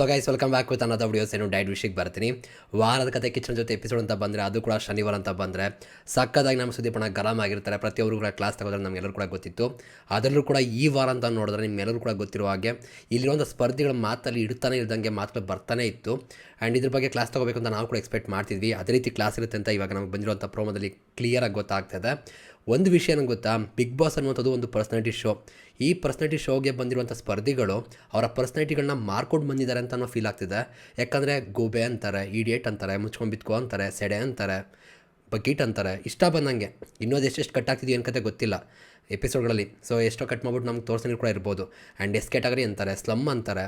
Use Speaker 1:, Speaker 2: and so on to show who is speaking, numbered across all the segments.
Speaker 1: So guys welcome back with ಅನ್ನೋದು videos ಏನು died ವಿಷಯಕ್ಕೆ ಬರ್ತೀನಿ. ವಾರದ ಕತೆ ಕಿಚನ್ ಜೊತೆ ಎಪಿಸೋಡ್ ಅಂತ ಬಂದರೆ ಅದು ಕೂಡ ಶನಿವಾರ ಅಂತ ಬಂದರೆ ಸಕ್ಕದಾಗಿ ನಮ್ಮ ಸುದೀಪಣ್ಣ ಗರಂ ಆಗಿರ್ತಾರೆ. ಪ್ರತಿಯೊಬ್ಬರು ಕೂಡ ಕ್ಲಾಸ್ ತಗೋದ್ರೆ ನಮಗೆಲ್ಲರೂ ಕೂಡ ಗೊತ್ತಿತ್ತು. ಅದರಲ್ಲೂ ಕೂಡ ಈ ವಾರ ಅಂತ ನೋಡಿದ್ರೆ ನಿಮ್ಮೆಲ್ಲರೂ ಕೂಡ ಗೊತ್ತಿರುವ ಹಾಗೆ ಇಲ್ಲಿರುವಂಥ ಸ್ಪರ್ಧಿಗಳ ಮಾತಲ್ಲಿ ಇಡ್ತಾನೆ ಇಲ್ದಂಗೆ ಮಾತುಗಳು ಬರ್ತಾನೆ ಇತ್ತು. ಆ್ಯಂಡ್ ಇದ್ರ ಬಗ್ಗೆ ಕ್ಲಾಸ್ ತೊಗೋಬೇಕು ಅಂತ ನಾವು ಕೂಡ ಎಕ್ಸ್ಪೆಕ್ಟ್ ಮಾಡ್ತಿದ್ವಿ. ಅದೇ ರೀತಿ ಕ್ಲಾಸ್ ಇರುತ್ತೆ ಅಂತ ಇವಾಗ ನಮಗೆ ಬಂದಿರುವಂಥ ಪ್ರೋಮೋದಲ್ಲಿ ಕ್ಲಿಯರಾಗಿ ಗೊತ್ತಾಗ್ತದೆ ಒಂದು ವಿಷಯ ನಂಗೆ ಗೊತ್ತಾ? ಬಿಗ್ ಬಾಸ್ ಅನ್ನುವಂಥದ್ದು ಒಂದು ಪರ್ಸ್ನಾಲಿಟಿ ಶೋ ಈ ಪರ್ಸ್ನಾಲಿಟಿ ಶೋಗೆ ಬಂದಿರುವಂಥ ಸ್ಪರ್ಧಿಗಳು ಅವರ ಪರ್ಸ್ನಾಲಿಟಿಗಳನ್ನ ಮಾರ್ಕೊಂಡು ಬಂದಿದ್ದಾರೆ ಅಂತ ಫೀಲ್ ಆಗ್ತಿದೆ. ಯಾಕಂದರೆ ಗೋಬೆ ಅಂತಾರೆ ಇಡಿಯೇಟ್ ಅಂತಾರೆ ಮುಚ್ಕೊಂಡು ಬಿತ್ಕೋ ಅಂತಾರೆ, ಸೆಡೆ ಅಂತಾರೆ, ಬಕೀಟ್ ಅಂತಾರೆ, ಇಷ್ಟ ಬಂದಂಗೆ. ಇನ್ನೊಂದು ಎಷ್ಟೆಷ್ಟು ಕಟ್ ಆಗ್ತಿದೆಯೋ ಏನು ಕತೆ ಗೊತ್ತಿಲ್ಲ ಎಪಿಸೋಡ್ಗಳಲ್ಲಿ ಸೊ ಎಷ್ಟೋ ಕಟ್ ಮಾಡ್ಬಿಟ್ಟು ನಮ್ಗೆ ತೋರಿಸ್ತಾನೆ ಕೂಡ ಇರ್ಬೋದು. ಆ್ಯಂಡ್ ಎಸ್ ಕ್ಯಾಟಗರಿ ಅಂತಾರೆ ಸ್ಲಮ್ ಅಂತಾರೆ.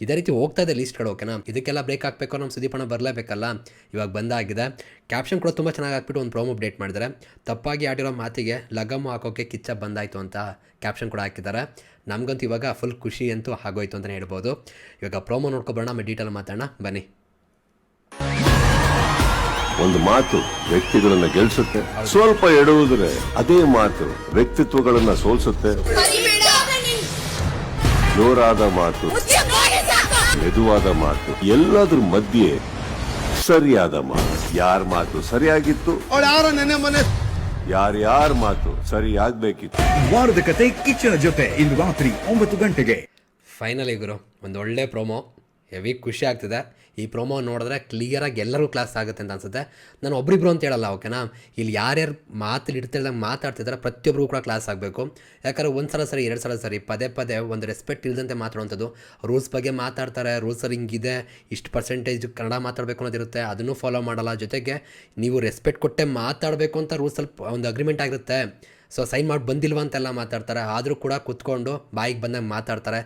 Speaker 1: ಇದೇ ರೀತಿ ಹೋಗ್ತಾ ಇದೆ ಲೀಸ್ಟ್ಗಳು ಓಕೆನಾ ಇದಕ್ಕೆಲ್ಲ ಬ್ರೇಕ್ ಹಾಕಬೇಕು ನಮ್ಮ ಸುದೀಪಣ್ಣ ಬರಲೇಬೇಕಲ್ಲ? ಇವಾಗ ಬಂದಾಗಿದೆ. ಕ್ಯಾಪ್ಷನ್ ಕೂಡ ತುಂಬ ಚೆನ್ನಾಗಿ ಹಾಕ್ಬಿಟ್ಟು ಒಂದು ಪ್ರೋಮೋ ಅಪ್ಡೇಟ್ ಮಾಡಿದ್ದಾರೆ ತಪ್ಪಾಗಿ ಆಡಿರೋ ಮಾತಿಗೆ ಲಗಮ್ಮು ಹಾಕೋಕೆ ಕಿಚ್ಚ ಬಂದಾಯಿತು ಅಂತ ಕ್ಯಾಪ್ಷನ್ ಕೂಡ ಹಾಕಿದ್ದಾರೆ. ನಮಗಂತೂ ಇವಾಗ ಫುಲ್ ಖುಷಿ ಅಂತೂ ಆಗೋಯ್ತು ಅಂತಲೇ ಹೇಳ್ಬೋದು. ಇವಾಗ ಪ್ರೋಮೋ ನೋಡ್ಕೊಬರೋಣ ಆಮೇಲೆ ಡೀಟೇಲ್ ಮಾತಾಡೋಣ. ಬನ್ನಿ.
Speaker 2: ಒಂದು ಮಾತು ವ್ಯಕ್ತಿಗಳನ್ನ ಗೆಲ್ಸುತ್ತೆ. ಸ್ವಲ್ಪ ಎಡುವುದ್ರೆ ಅದೇ ಮಾತು ವ್ಯಕ್ತಿತ್ವಗಳನ್ನ ಸೋಲ್ಸುತ್ತೆ. ಜೋರಾದ ಮಾತು. ಮೆದುವಾದ ಮಾತು ಎಲ್ಲದ್ರ ಮಧ್ಯೆ ಸರಿಯಾದ ಮಾತು. ಯಾರ ಮಾತು ಸರಿಯಾಗಿತ್ತು? ಯಾರ್ಯಾರ ಮಾತು ಸರಿಯಾಗ್ಬೇಕಿತ್ತು?
Speaker 3: ವಾರದ ಕತೆ ಕಿಚ್ಚನ ಜೊತೆ ಇಂದು ರಾತ್ರಿ ಒಂಬತ್ತು ಗಂಟೆಗೆ.
Speaker 1: ಫೈನಲಿ ಗುರು ಒಂದು ಒಳ್ಳೆ ಪ್ರೋಮೋ ಹೆವಿ ಖುಷಿ ಆಗ್ತದೆ. ಈ ಪ್ರೊಮೋ ನೋಡಿದ್ರೆ ಕ್ಲಿಯರಾಗಿ ಎಲ್ಲರೂ ಕ್ಲಾಸ್ ಆಗುತ್ತೆ ಅಂತ ಅನ್ಸುತ್ತೆ. ನಾನು ಒಬ್ರಿಬ್ರು ಅಂತ ಹೇಳಲ್ಲ ಓಕೆನಾ ಇಲ್ಲಿ ಯಾರ್ಯಾರು ಮಾತು ಇಡ್ತಿಲ್ದಂಗೆ ಮಾತಾಡ್ತಿದ್ದಾರೆ ಪ್ರತಿಯೊಬ್ಬರು ಕೂಡ ಕ್ಲಾಸ್ ಆಗಬೇಕು. ಯಾಕಂದ್ರೆ ಒಂದು ಸಲ ಸರಿ, ಎರಡು ಸಲ ಸರಿ, ಪದೇ ಪದೇ ಒಂದು ರೆಸ್ಪೆಕ್ಟ್ ಇಲ್ಲದಂತೆ ಮಾತಾಡುವಂಥದ್ದು ರೂಲ್ಸ್ ಬಗ್ಗೆ ಮಾತಾಡ್ತಾರೆ ರೂಲ್ಸ್ ಹಿಂಗಿದೆ, ಇಷ್ಟು ಪರ್ಸೆಂಟೇಜ್ ಕನ್ನಡ ಮಾತಾಡಬೇಕು ಅನ್ನೋದಿರುತ್ತೆ, ಅದನ್ನು ಫಾಲೋ ಮಾಡಲ್ಲ. ಜೊತೆಗೆ ನೀವು ರೆಸ್ಪೆಕ್ಟ್ ಕೊಟ್ಟೆ ಮಾತಾಡಬೇಕು ಅಂತ ರೂಲ್ಸ್ ಸ್ವಲ್ಪ ಒಂದು ಅಗ್ರಿಮೆಂಟ್ ಆಗಿರುತ್ತೆ. ಸೊ ಸೈನ್ ಮಾಡಿ ಬಂದಿಲ್ವಾ ಅಂತೆಲ್ಲ ಮಾತಾಡ್ತಾರೆ. ಆದರೂ ಕೂಡ ಕೂತ್ಕೊಂಡು ಬಾಯಿಗೆ ಬಂದಾಗ ಮಾತಾಡ್ತಾರೆ.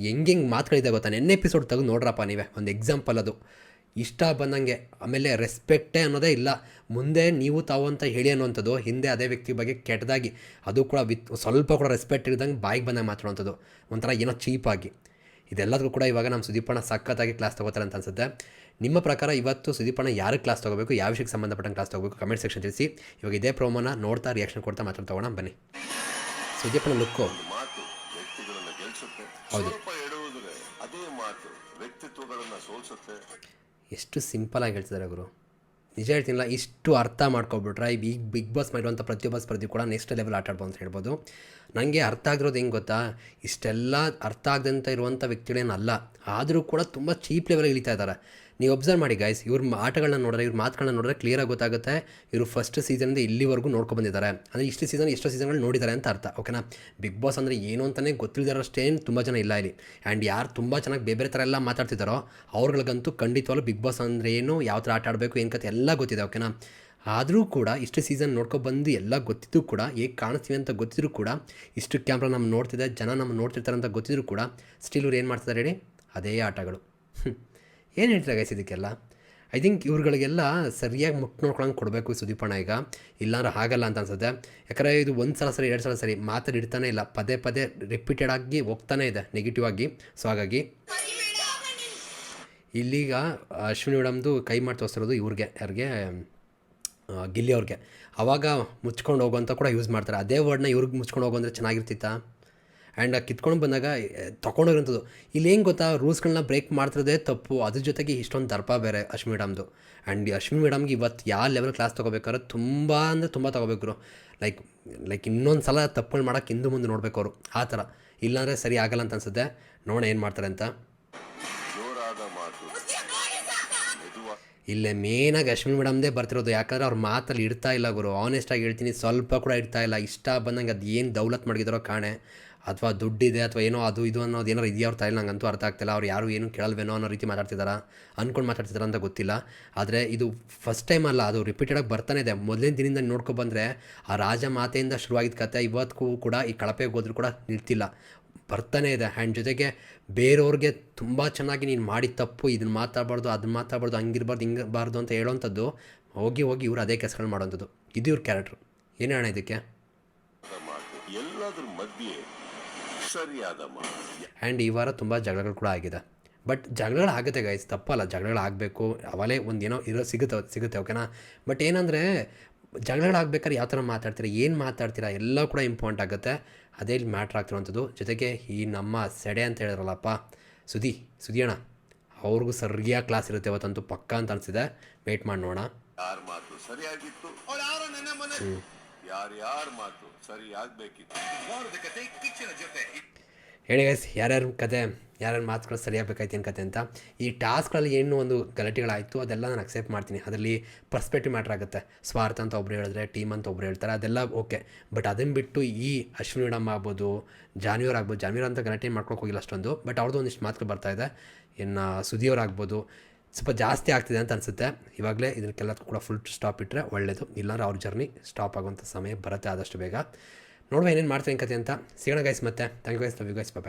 Speaker 1: ಹೆಂಗೆ ಮಾತುಗಳಿದೆ ಗೊತ್ತಾ? ನೆನ್ನೆ ಎಪಿಸೋಡ್ ತೆಗೆದು ನೋಡ್ರಪ್ಪ ನೀವೇ ಒಂದು ಎಕ್ಸಾಂಪಲ್ ಅದು. ಇಷ್ಟ ಬಂದಂಗೆ ಆಮೇಲೆ ರೆಸ್ಪೆಕ್ಟೇ ಅನ್ನೋದೇ ಇಲ್ಲ. ಮುಂದೆ ನೀವು ತಾವು ಅಂತ ಹೇಳಿ ಅನ್ನುವಂಥದ್ದು ಹಿಂದೆ ಅದೇ ವ್ಯಕ್ತಿ ಬಗ್ಗೆ ಕೆಟ್ಟದಾಗಿ ಅದು ಕೂಡ ವಿತ್ ಸ್ವಲ್ಪ ಕೂಡ ರೆಸ್ಪೆಕ್ಟ್ ಇಲ್ದಂಗೆ ಬಾಯಿಗೆ ಬಂದಾಗ ಮಾತಾಡುವಂಥದ್ದು ಒಂಥರ ಏನೋ ಚೀಪಾಗಿ ಇದೆಲ್ಲದಕ್ಕೂ ಕೂಡ ಇವಾಗ ನಮ್ಮ ಸುದೀಪಣ್ಣ ಸಖತ್ತಾಗಿ ಕ್ಲಾಸ್ ತೊಗೋತಾರೆ ಅಂತ ಅನ್ಸುತ್ತೆ. ನಿಮ್ಮ ಪ್ರಕಾರ ಇವತ್ತು ಸುದೀಪಣ್ಣ ಯಾರು ಕ್ಲಾಸ್ ತೊಗೋಬೇಕು ಯಾವ ವಿಷಯಕ್ಕೆ ಸಂಬಂಧಪಟ್ಟಂಗೆ ಕ್ಲಾಸ್ ತೊಗೋಬೇಕು ಕಮೆಂಟ್ ಸೆಕ್ಷನ್ ತಿಳಿಸಿ. ಇವಾಗ ಇದೇ ಪ್ರೋಮೋನ ನೋಡ್ತಾ ರಿಯಾಕ್ಷನ್ ಕೊಡ್ತಾ ಮಾತಾಡ್ತಾ ಬನ್ನಿ. ಸುದೀಪಣ್ಣ ಲುಕ್ಕು ಹೌದು.
Speaker 2: ವ್ಯಕ್ತಿತ್ವಗಳನ್ನ ಸೋಲ್ಸುತ್ತೆ.
Speaker 1: ಎಷ್ಟು ಸಿಂಪಲ್ ಆಗಿ ಹೇಳ್ತಿದ್ದಾರೆ ಗುರು. ನಿಜ ಹೇಳ್ತೀನಿಲ್ಲ, ಇಷ್ಟು ಅರ್ಥ ಮಾಡ್ಕೊಬಿಟ್ರೆ ಈ ಬಿಗ್ ಬಿಗ್ ಬಾಸ್ ಮಾಡಿರುವಂಥ ಪ್ರತಿಯೊಬ್ಬ ಸ್ಪರ್ಧಿ ಕೂಡ ನೆಕ್ಸ್ಟ್ ಲೆವೆಲ್ ಆಟ ಆಡ್ಬೋದು ಅಂತ ಹೇಳ್ಬೋದು. ನನಗೆ ಅರ್ಥ ಆಗಿರೋದು ಹೆಂಗೆ ಗೊತ್ತಾ? ಇಷ್ಟೆಲ್ಲ ಅರ್ಥ ಆಗದಂಥ ಇರುವಂಥ ವ್ಯಕ್ತಿಗಳೇನಲ್ಲ, ಆದರೂ ಕೂಡ ತುಂಬ ಚೀಪ್ ಲೆವೆಲ್ಗೆ ಇಳಿತಾ ಇದ್ದಾರೆ. ನೀವು ಒಬ್ಸರ್ವ್ ಮಾಡಿ ಗೈಸ್ ಇವ್ರ ಆಟಗಳನ್ನ ನೋಡಿದ್ರೆ, ಇವ್ರ ಮಾತುಗಳನ್ನ ನೋಡಿದ್ರೆ ಕ್ಲಿಯರಾಗಿ ಗೊತ್ತಾಗುತ್ತೆ. ಇವರು ಫಸ್ಟ್ ಸೀಸನಿಂದ ಇಲ್ಲಿವರೆಗೂ ನೋಡ್ಕೊಂಡು ಬಂದಿದ್ದಾರೆ. ಅಂದರೆ ಇಷ್ಟು ಸೀಸನ್ ಎಷ್ಟೋ ಸೀಸನ್ಗಳು ನೋಡಿದ್ದಾರೆ ಅಂತ ಅರ್ಥ ಓಕೆನಾ ಬಿಗ್ ಬಾಸ್ ಅಂದರೆ ಏನು ಅಂತಲೇ ಗೊತ್ತಿಲ್ಲದಿರೋಷ್ಟೇನು ತುಂಬ ಜನ ಇಲ್ಲ ಇಲ್ಲಿ. ಆ್ಯಂಡ್ ಯಾರು ತುಂಬ ಚೆನ್ನಾಗಿ ಬೇರೆ ಬೇರೆ ಥರ ಎಲ್ಲ ಮಾತಾಡ್ತಿದ್ದಾರೋ, ಅವ್ರುಗಳಿಗಂತೂ ಖಂಡಿತವಾಗ್ಲೂ ಬಿಗ್ ಬಾಸ್ ಅಂದರೆ ಏನು, ಯಾವ ಥರ ಆಟ ಆಡಬೇಕು, ಏನು ಕತೆ ಎಲ್ಲ ಗೊತ್ತಿದೆ ಓಕೆನಾ ಆದರೂ ಕೂಡ ಇಷ್ಟು ಸೀಸನ್ ನೋಡ್ಕೊಬಂದು ಎಲ್ಲ ಗೊತ್ತಿದ್ದು ಕೂಡ, ಹೇಗೆ ಕಾಣಿಸ್ತೀವಿ ಅಂತ ಗೊತ್ತಿದ್ರು ಕೂಡ, ಇಷ್ಟು ಕ್ಯಾಮ್ರಾ ನಮ್ಮ ನೋಡ್ತಿದೆ, ಜನ ನಮ್ಮ ನೋಡ್ತಿರ್ತಾರೆ ಅಂತ ಗೊತ್ತಿದ್ರು ಕೂಡ ಸ್ಟಿಲ್ ಇವ್ರು ಏನು ಮಾಡ್ತಿದ್ದಾರೆ ಹೇಳಿ? ಅದೇ ಆಟಗಳು. ಏನು ಹೇಳ್ತಾರೆ ಗೈಸ್ ಇದಕ್ಕೆಲ್ಲ? ಐ ಥಿಂಕ್ ಇವ್ರುಗಳಿಗೆಲ್ಲ ಸರಿಯಾಗಿ ಮುಟ್ಟು ನೋಡ್ಕೊಳಂಗೆ ಕೊಡಬೇಕು ಸುದೀಪಣ್ಣ ಈಗ. ಇಲ್ಲಾಂದ್ರೆ ಆಗಲ್ಲ ಅಂತ ಅನ್ಸುತ್ತೆ. ಯಾಕಂದರೆ ಇದು ಒಂದು ಸಲ ಸರಿ, ಎರಡು ಸಲ ಸರಿ ಮಾತಾಡಿ ಇಡ್ತಾನೆ ಇಲ್ಲ. ಪದೇ ಪದೇ ರಿಪೀಟೆಡ್ ಆಗಿ ಹೋಗ್ತಾನೆ ಇದೆ ನೆಗೆಟಿವ್ ಆಗಿ. ಸೊ ಹಾಗಾಗಿ ಇಲ್ಲಿಗ ಅಶ್ವಿನಿ ಮೇಡಮ್ದು ಕೈ ಮಾಡಿ ತೋರಿಸಿರೋದು ಇವ್ರಿಗೆ, ಯಾರಿಗೆ? ಗಿಲ್ಲಿ ಅವ್ರಿಗೆ. ಅವಾಗ ಮುಚ್ಕೊಂಡು ಹೋಗೋ ಅಂತ ಕೂಡ ಯೂಸ್ ಮಾಡ್ತಾರೆ. ಅದೇ ವರ್ಡ್ನ ಇವ್ರಿಗೆ ಮುಚ್ಕೊಂಡು ಹೋಗೋ ಅಂದರೆ ಚೆನ್ನಾಗಿರ್ತಿತ್ತಾ? ಆ್ಯಂಡ್ ಕಿತ್ಕೊಂಡು ಬಂದಾಗ ತೊಗೊಂಡೋಗಿರೋಂಥದ್ದು. ಇಲ್ಲಿ ಏನು ಗೊತ್ತಾ? ರೂಲ್ಸ್ಗಳನ್ನ ಬ್ರೇಕ್ ಮಾಡ್ತಿರೋದೇ ತಪ್ಪು. ಅದ್ರ ಜೊತೆಗೆ ಇಷ್ಟೊಂದು ದರ್ಪ ಬೇರೆ ಅಶ್ವಿನ್ ಮೇಡಮ್ದು. ಆ್ಯಂಡ್ ಅಶ್ವಿನ್ ಮೇಡಮ್ಗೆ ಇವತ್ತು ಯಾವ ಲೆವೆಲ್ ಕ್ಲಾಸ್ ತೊಗೋಬೇಕಾದ್ರೆ ತುಂಬ ಅಂದರೆ ತುಂಬ ತೊಗೋಬೇಕು ಲೈಕ್ ಲೈಕ್ ಇನ್ನೊಂದು ಸಲ ತಪ್ಪುಗಳು ಮಾಡೋಕೆ ಹಿಂದೆ ಮುಂದೆ ನೋಡಬೇಕು ಅವರು. ಆ ಥರ. ಇಲ್ಲಾಂದರೆ ಸರಿ ಆಗಲ್ಲ ಅಂತ ಅನ್ಸುತ್ತೆ. ನೋಡೋಣ ಏನು ಮಾಡ್ತಾರೆ ಅಂತ. ಇಲ್ಲೇ ಮೇನಾಗಿ ಅಶ್ವಿನ್ ಮೇಡಮ್ದೇ ಬರ್ತಿರೋದು. ಯಾಕಂದ್ರೆ ಅವ್ರ ಮಾತಲ್ಲಿ ಇಡ್ತಾ ಇಲ್ಲ ಗುರು. ಆನೆಸ್ಟಾಗಿ ಹೇಳ್ತೀನಿ. ಸ್ವಲ್ಪ ಕೂಡ ಇಡ್ತಾ ಇಲ್ಲ. ಇಷ್ಟ ಬಂದಂಗೆ ಅದು ಏನು ದೌಲತ್ ಮಾಡಿದಾರೋ ಕಾಣೆ. ಅಥವಾ ದುಡ್ಡಿದೆ ಅಥವಾ ಏನೋ ಅದು, ಇದು ಅನ್ನೋದು ಏನಾರು ಇದೆಯಾ ಅವ್ರ ತಾಯಿಲ್ಲ? ನಂಗಂತೂ ಅರ್ಥ ಆಗ್ತಿಲ್ಲ. ಅವ್ರು ಯಾರು ಏನು ಕೇಳಲ್ವೇನೋ ಅನ್ನೋ ರೀತಿ ಮಾತಾಡ್ತಿದ್ದಾರಾ ಅಂದ್ಕೊಂಡು ಮಾತಾಡ್ತಿದಾರ ಅಂತ ಗೊತ್ತಿಲ್ಲ. ಆದರೆ ಇದು ಫಸ್ಟ್ ಟೈಮ್ ಅಲ್ಲ, ಅದು ರಿಪೀಟೆಡಾಗಿ ಬರ್ತಾನೆ ಇದೆ. ಮೊದಲಿನ ದಿನದಿಂದ ನೋಡ್ಕೊ ಬಂದರೆ ಆ ರಾಜ ಮಾತೆಯಿಂದ ಶುರುವಾಗಿದ್ದ ಕತೆ ಇವತ್ತಿಗೂ ಕೂಡ ಈ ಕಳಪೆಗೆ ಹೋದ್ರು ಕೂಡ ನಿಲ್ತಿಲ್ಲ. ಬರ್ತಾನೆ ಇದೆ. ಆ್ಯಂಡ್ ಜೊತೆಗೆ ಬೇರೆಯವ್ರಿಗೆ ತುಂಬ ಚೆನ್ನಾಗಿ ನೀನು ಮಾಡಿ ತಪ್ಪು ಇದನ್ನ ಮಾತಾಡಬಾರ್ದು ಅದನ್ನ ಮಾತಾಡಬಾರ್ದು, ಹಂಗಿರ್ಬಾರ್ದು, ಹಿಂಗಿರಬಾರ್ದು ಅಂತ ಹೇಳೋವಂಥದ್ದು ಹೋಗಿ ಹೋಗಿ ಇವರು ಅದೇ ಕೆಲಸಗಳು ಮಾಡೋವಂಥದ್ದು ಇದು ಇವ್ರ ಕ್ಯಾರೆಕ್ಟ್ರು ಏನು ಹೇಳೋಣ ಇದಕ್ಕೆ?
Speaker 2: ಎಲ್ಲದ್ರ ಮಧ್ಯೆ ಸರಿಯಾದ
Speaker 1: ಆ್ಯಂಡ್ ಈ ವಾರ ತುಂಬ ಜಗಳಗಳು ಕೂಡ ಆಗಿದೆ. ಬಟ್ ಜಗಳಗಳು ಆಗುತ್ತೆ ಗೈಸ್ ತಪ್ಪಲ್ಲ. ಜಗಳಗಳು ಆಗಬೇಕು. ಅವಲೇ ಒಂದು ಏನೋ ಇರೋ ಸಿಗುತ್ತೆ ಸಿಗುತ್ತೆ ಓಕೆನಾ ಬಟ್ ಏನಂದರೆ ಜಗಳಗಳಾಗ್ಬೇಕಾದ್ರೆ ಯಾವ ಥರ ಮಾತಾಡ್ತೀರಾ ಏನು ಮಾತಾಡ್ತೀರಾ ಎಲ್ಲ ಕೂಡ ಇಂಪಾರ್ಟೆಂಟ್ ಆಗುತ್ತೆ. ಅದೇ ಇಲ್ಲಿ ಮ್ಯಾಟ್ರ್ ಆಗ್ತಿರುವಂಥದ್ದು. ಜೊತೆಗೆ ಈ ನಮ್ಮ ಸೆಡೆ ಅಂತ ಹೇಳಿದ್ರಲ್ಲಪ್ಪ ಸುದಿ ಸುದಿಯಣ್ಣ ಅವ್ರಿಗೂ ಸರಿಯಾಗಿ ಕ್ಲಾಸ್ ಇರುತ್ತೆ ಇವತ್ತಂತೂ. ಪಕ್ಕ ಅಂತ ಅನಿಸಿದೆ. ವೇಟ್ ಮಾಡಿ ನೋಡೋಣ.
Speaker 2: ಯಾರ ಮಾತು ಸರಿಯಾಗಿತ್ತು ಯಾರು ನನ್ನ ಮನೆ ಯಾರ್ಯಾರ ಮಾತು ಸರಿಯಾಗ್ಬೇಕಿತ್ತು
Speaker 3: ವಾರದ ಕತೆ ಕಿಚ್ಚನ ಜೊತೆ
Speaker 1: ಹೇಳಿ ಗೈಸ್ ಯಾರ್ಯಾರ ಕತೆ, ಯಾರ್ಯಾರು ಮಾತುಗಳು ಸರಿಯಾಗಬೇಕಾಯ್ತು ಏನು ಕತೆ ಅಂತ, ಈ ಟಾಸ್ಕ್ಗಳಲ್ಲಿ ಏನು ಒಂದು ಗಲಾಟೆಗಳಾಯಿತು, ಅದೆಲ್ಲ ನಾನು ಅಕ್ಸೆಪ್ಟ್ ಮಾಡ್ತೀನಿ. ಅದರಲ್ಲಿ ಪರ್ಸ್ಪೆಕ್ಟಿವ್ ಮ್ಯಾಟ್ರ್ ಆಗುತ್ತೆ. ಸ್ವಾರ್ಥ ಅಂತ ಒಬ್ರು ಹೇಳಿದ್ರೆ ಟೀಮ್ ಅಂತ ಒಬ್ರು ಹೇಳ್ತಾರೆ, ಅದೆಲ್ಲ ಓಕೆ ಬಟ್ ಅದನ್ನು ಬಿಟ್ಟು ಈ ಅಶ್ವಿನಿ ಮೇಡಮ್ ಆಗ್ಬೋದು ಜಾನ್ವಿಯರ್ ಆಗ್ಬೋದು ಜಾನ್ವಿಯರ್ ಅಂತ ಗಲಾಟೆ ಮಾಡ್ಕೊಳಕ್ಕೆ ಹೋಗಿಲ್ಲ ಅಷ್ಟೊಂದು ಬಟ್ ಅವ್ರದ್ದು ಒಂದಿಷ್ಟು ಮಾತುಗಳು ಬರ್ತಾ ಇದೆ. ಇನ್ನು ಸುದಿಯವ್ರು ಆಗ್ಬೋದು, ಸ್ವಲ್ಪ ಜಾಸ್ತಿ ಆಗ್ತಿದೆ ಅಂತ ಅನಿಸುತ್ತೆ. ಇವಾಗಲೇ ಇದಕ್ಕೆಲ್ಲದಕ್ಕೂ ಕೂಡ ಫುಲ್ ಸ್ಟಾಪ್ ಇಟ್ಟರೆ ಒಳ್ಳೆಯದು ಇಲ್ಲಾಂದ್ರೆ ಅವ್ರ ಜರ್ನಿ ಸ್ಟಾಪ್ ಆಗುವಂಥ ಸಮಯ ಬರುತ್ತೆ ಆದಷ್ಟು ಬೇಗ. ನೋಡುವ ಏನೇನು ಮಾಡ್ತೀನಿ ಕತೆ ಅಂತ. ಸಿಗೋಣ ಗೈಸ್ ಮತ್ತೆ. Thank you guys love you guys bye